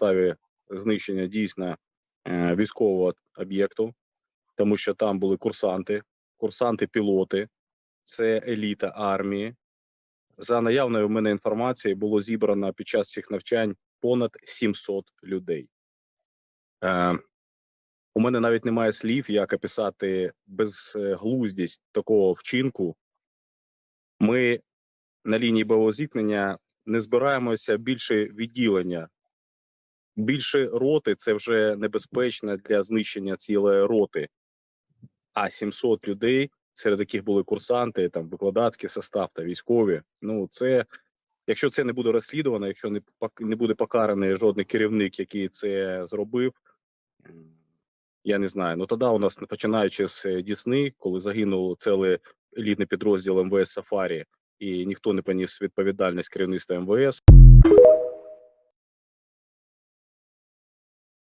Полтаві знищення дійсно е, військового об'єкту, тому що там були курсанти, курсанти-пілоти, це еліта армії. За наявною в мене інформацією, було зібрано під час цих навчань понад 700 людей. Е, у мене навіть немає слів, як описати безглуздість такого вчинку. Ми на лінії бойового зіткнення не збираємося більше відділення. Більше роти це вже небезпечно для знищення цілої роти. А 700 людей, серед яких були курсанти, там викладацький состав та військові. Ну це якщо це не буде розслідувано, якщо не не буде покараний жодний керівник, який це зробив. Я не знаю. Ну тоді у нас починаючи з е, Дісни, коли загинув цілий елітний підрозділ МВС Сафарі, і ніхто не поніс відповідальність керівництва МВС.